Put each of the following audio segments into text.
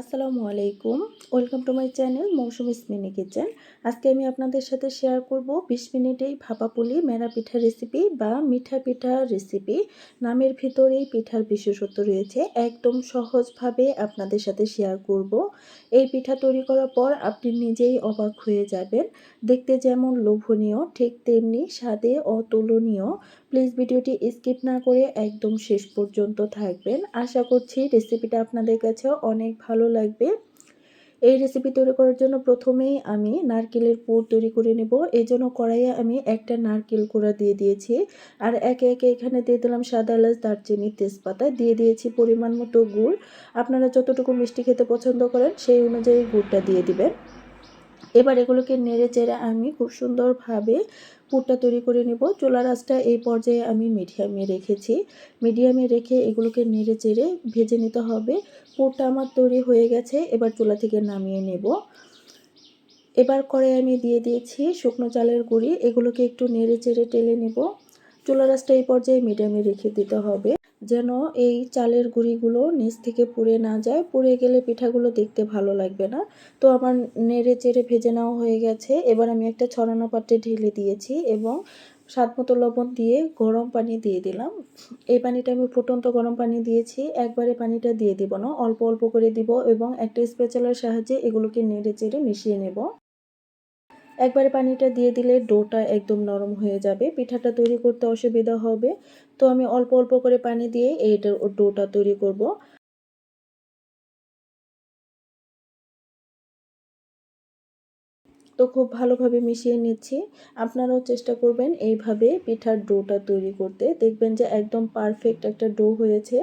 আসসালামু আলাইকুম। Welcome to my channel Mousumi mini kitchen আজকে আমি আপনাদের সাথে শেয়ার করব বিশ মিনিটেই ভাপাপুলি মেরা পিঠা রেসিপি বা মিঠা পিঠা রেসিপি নামের ভিতরেই পিঠার বিশেষত্ব রয়েছে। একদম সহজভাবে আপনাদের সাথে শেয়ার করব। এই পিঠা তৈরি করার পর আপনি নিজেই অবাক হয়ে যাবেন। দেখতে যেমন লোভনীয়, ঠিক তেমনি স্বাদে অতুলনীয়। প্লিজ ভিডিওটি স্কিপ না করে একদম শেষ পর্যন্ত থাকবেন। আশা করছি রেসিপিটা আপনাদের কাছে অনেক ভালো লাগবে। এই রেসিপি তৈরি করার জন্য প্রথমেই আমি নারকেলের পুর তৈরি করে নেব। এই জন্য কড়াইয়ে আমি একটা নারকেল কোড়া দিয়ে দিয়েছি। আর একে একে এখানে দিয়ে দিলাম সাদা এলাচ, দারচিনি, তেজপাতা। দিয়ে দিয়েছি পরিমাণ মতো গুড়। আপনারা যতটুকু মিষ্টি খেতে পছন্দ করেন সেই অনুযায়ী গুড়টা দিয়ে দিবেন। এবার এগুলোকে নেড়ে চেড়ে আমি খুব সুন্দরভাবে পুরটা তৈরি করে নেব। চোলা রাসটা এই পর্যায়ে আমি মিডিয়ামে রেখেছি। মিডিয়ামে রেখে এগুলোকে নেড়ে চেড়ে ভেজে নিতে হবে। পুরটা আমার তৈরি হয়ে গেছে, এবার চুলা থেকে নামিয়ে নেব। এবার করে আমি দিয়ে দিয়েছি শুকনো চালের গুঁড়ি। এগুলোকে একটু নেড়ে চেড়ে টেলে নেব। চুলা রাসটা এই পর্যায়ে মিডিয়ামে রেখে দিতে হবে। যেন এই চালের গুঁড়িগুলো নিচ থেকে পুড়ে না যায়। পুড়ে গেলে পিঠাগুলো দেখতে ভালো লাগবে না। তো আমার নেড়ে চেড়ে ভেজে নেওয়া হয়ে গেছে। এবার আমি একটা ছড়ানো পাত্রে ঢেলে দিয়েছি এবং স্বাদ মতো লবণ দিয়ে গরম পানি দিয়ে দিলাম। এই পানিটা আমি ফুটন্ত গরম পানি দিয়েছি। একবারে পানিটা দিয়ে দিব না। অল্প অল্প করে দিব এবং একটা স্পেচালার সাহায্যে এগুলোকে নেড়ে চেড়ে মিশিয়ে নেব। একবারে পানিটা দিয়ে দিলে ডোটা একদম নরম হয়ে যাবে। পিঠাটা তৈরি করতে অসুবিধা হবে। তো আমি অল্প অল্প করে পানি দিয়ে এই ডোটা তৈরি করব। তো খুব ভালোভাবে মিশিয়ে নিচ্ছি। আপনারাও চেষ্টা করবেন এইভাবে পিঠার ডোটা তৈরি করতে। দেখবেন যে একদম পারফেক্ট একটা ডো হয়েছে।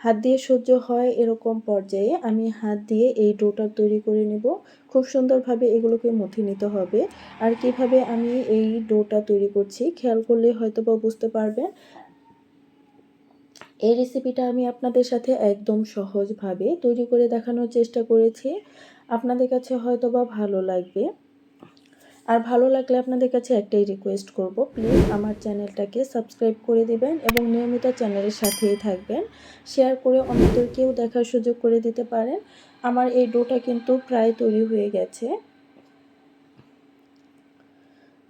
হাত দিয়ে সহ্য হয় এরকম পর্যায়ে আমি হাত দিয়ে এই ডোটা তৈরি করে নেব। খুব সুন্দরভাবে এগুলোকে মথে নিতে হবে। আর কীভাবে আমি এই ডোটা তৈরি করছি, খেয়াল করলে হয়তো বা বুঝতে পারবেন। এই রেসিপিটা আমি আপনাদের সাথে একদম সহজভাবে তৈরি করে দেখানোর চেষ্টা করেছি। আপনাদের কাছে হয়তো বা ভালো লাগবে। আর ভালো লাগলে আপনাদের কাছে একটাই রিকোয়েস্ট করব প্লিজ আমার চ্যানেলটাকে সাবস্ক্রাইব করে দিবেন এবং নিয়মিত চ্যানেলের সাথেই থাকবেন। শেয়ার করে অন্যদেরকেও দেখার সুযোগ করে দিতে পারেন। আমার এই ডোটা কিন্তু প্রায় তৈরি হয়ে গেছে।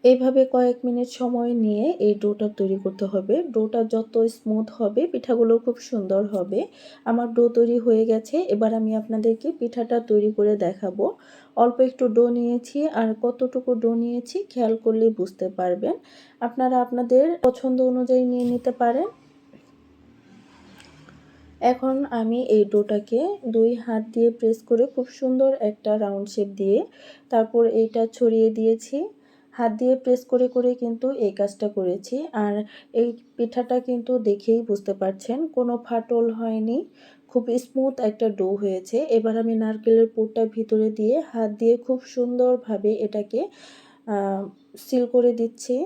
এইভাবে কয়েক মিনিট সময় নিয়ে এই ডোটা তৈরি করতে হবে। ডোটা যত স্মুথ হবে, পিঠাগুলো খুব সুন্দর হবে। আমার ডো তৈরি হয়ে গেছে। এবার আমি আপনাদেরকে পিঠাটা তৈরি করে দেখাবো। অল্প একটু ডো নিয়েছি আর কতটুকু ডো নিয়েছি খেয়াল করলে বুঝতে পারবেন। আপনারা আপনাদের পছন্দ অনুযায়ী নিয়ে নিতে পারেন। এখন আমি এই ডোটাকে দুই হাত দিয়ে প্রেস করে খুব সুন্দর একটা রাউন্ড শেপ দিয়ে তারপর এইটা ছড়িয়ে দিয়েছি। হাত দিয়ে প্রেস করে করে কিন্তু এই কাজটা করেছি। আর এই পিঠাটা কিন্তু দেখেই বুঝতে পারছেন, কোনো ফাটল হয়নি। খুব স্মুথ একটা ডো হয়েছে। এবার আমি নারকেলের পুরটা ভিতরে দিয়ে হাত দিয়ে খুব সুন্দরভাবে এটাকে সিল করে দিচ্ছি।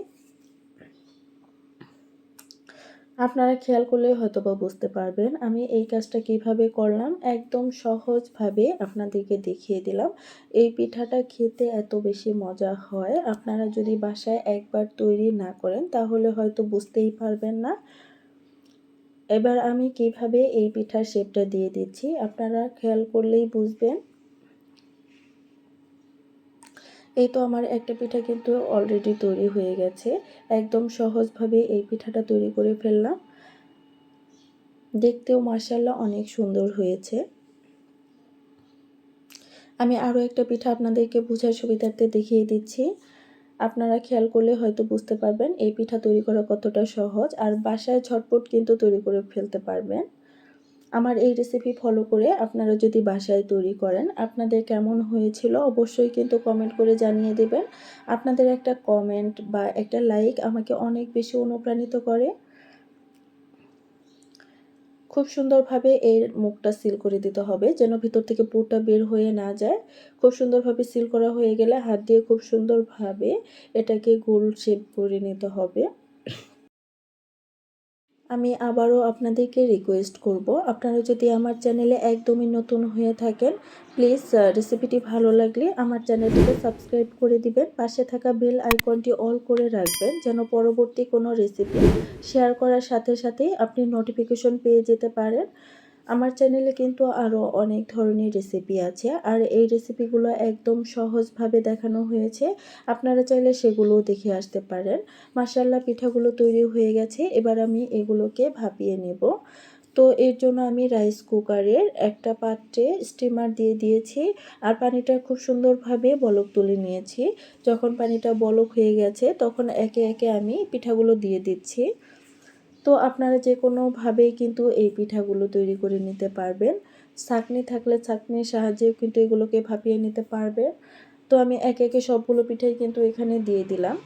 আপনারা খেয়াল করলে হয়তো বা বুঝতে পারবেন, আমি এই কাজটা কীভাবে করলাম, একদম সহজভাবে আপনাদেরকে দেখিয়ে দিলাম। এই পিঠাটা খেতে এত বেশি মজা হয়, আপনারা যদি বাসায় একবার তৈরি না করেন, তাহলে হয়তো বুঝতেই পারবেন না। এবার আমি কীভাবে এই পিঠার শেপটা দিয়ে দিচ্ছি, আপনারা খেয়াল করলেই বুঝবেন। এই তো আমার একটা পিঠা কিন্তু অলরেডি তৈরি হয়ে গেছে। একদম সহজভাবে এই পিঠাটা তৈরি করে ফেললাম। দেখতেও মার্শাল্লাহ অনেক সুন্দর হয়েছে। আমি আরও একটা পিঠা আপনাদেরকে বোঝার সুবিধার্থে দেখিয়ে দিচ্ছি। আপনারা খেয়াল করলে হয়তো বুঝতে পারবেন, এই পিঠা তৈরি করা কতটা সহজ। আর বাসায় ঝটপট কিন্তু তৈরি করে ফেলতে পারবেন। আমার এই রেসিপি ফলো করে আপনারা যদি বাসায় তৈরি করেন, আপনাদের কেমন হয়েছিল অবশ্যই কিন্তু কমেন্ট করে জানিয়ে দেবেন। আপনাদের একটা কমেন্ট বা একটা লাইক আমাকে অনেক বেশি অনুপ্রাণিত করে। খুব সুন্দরভাবে এর মুখটা সিল করে দিতে হবে যেন ভিতর থেকে পুরটা বের হয়ে না যায়। খুব সুন্দরভাবে সিল করা হয়ে গেলে হাত দিয়ে খুব সুন্দরভাবে এটাকে গোল শেপ করে নিতে হবে। আমি আবারও আপনাদেরকে রিকোয়েস্ট করব। আপনারা যদি আমার চ্যানেলে একদমই নতুন হয়ে থাকেন প্লিজ রেসিপিটি ভালো লাগলে আমার চ্যানেলটিকে সাবস্ক্রাইব করে দিবেন। পাশে থাকা বেল আইকনটি অল করে রাখবেন, যেন পরবর্তী কোনো রেসিপি শেয়ার করার সাথে সাথেই আপনি নোটিফিকেশন পেয়ে যেতে পারেন। আমার চ্যানেলে কিন্তু আরও অনেক ধরনের রেসিপি আছে, আর এই রেসিপিগুলো একদম সহজভাবে দেখানো হয়েছে। আপনারা চাইলে সেগুলোও দেখে আসতে পারেন। মাসাল্লা পিঠাগুলো তৈরি হয়ে গেছে। এবার আমি এগুলোকে ভাপিয়ে নেব। তো এর জন্য আমি রাইস কুকারের একটা পাত্রে স্টিমার দিয়ে দিয়েছি, আর পানিটা খুব সুন্দরভাবে বলক তুলে নিয়েছি। যখন পানিটা বলক হয়ে গেছে, তখন একে একে আমি পিঠাগুলো দিয়ে দিচ্ছি। তো আপনারা যে কোনোভাবেই কিন্তু এই পিঠাগুলো তৈরি করে নিতে পারবেন। ছাকনি থাকলে ছাকনির সাহায্যেও কিন্তু এগুলোকে ভাপিয়ে নিতে পারবে তো আমি একে একে সবগুলো পিঠাই কিন্তু এখানে দিয়ে দিলাম।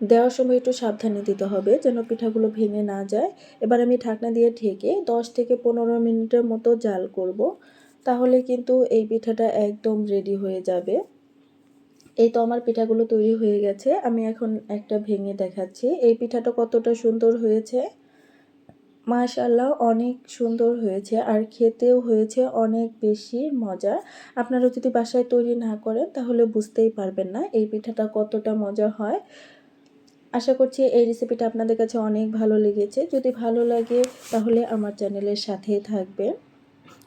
দেওয়ার সময় একটু সাবধানে দিতে হবে যেন পিঠাগুলো ভেঙে না যায়। এবার আমি ঢাকনা দিয়ে ঢেকে দশ থেকে পনেরো মিনিটের মতো জাল করব। তাহলে কিন্তু এই পিঠাটা একদম রেডি হয়ে যাবে। এই তো আমার পিঠাগুলো তৈরি হয়ে গেছে। আমি এখন একটা ভেঙে দেখাচ্ছি। এই পিঠাটা কতটা সুন্দর হয়েছে। মাশাল্লাহ অনেক সুন্দর হয়েছে আর খেতেও হয়েছে অনেক বেশি মজা। আপনারা যদি বাসায় তৈরি না করেন, তাহলে বুঝতেই পারবেন না এই পিঠাটা কতটা মজা হয়। আশা করছি এই রেসিপিটা আপনাদের কাছে অনেক ভালো লেগেছে। যদি ভালো লাগে, তাহলে আমার চ্যানেলের সাথেই থাকবেন।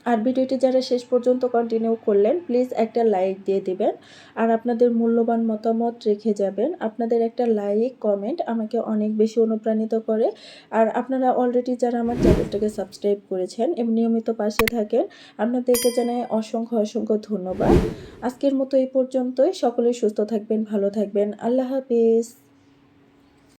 আর ভিডিওটি যারা শেষ পর্যন্ত কন্টিনিউ করলেন প্লিজ একটা লাইক দিয়ে দিবেন। আর আপনাদের মূল্যবান মতামত রেখে যাবেন। আপনাদের একটা লাইক কমেন্ট আমাকে অনেক বেশি অনুপ্রাণিত করে। আর আপনারা অলরেডি যারা আমার চ্যানেলটাকে সাবস্ক্রাইব করেছেন এবং নিয়মিত পাশে থাকেন, আপনাদেরকে জানাই অসংখ্য অসংখ্য ধন্যবাদ। আজকের মতো এই পর্যন্তই। সকলে সুস্থ থাকবেন, ভালো থাকবেন। আল্লাহ হাফিজ।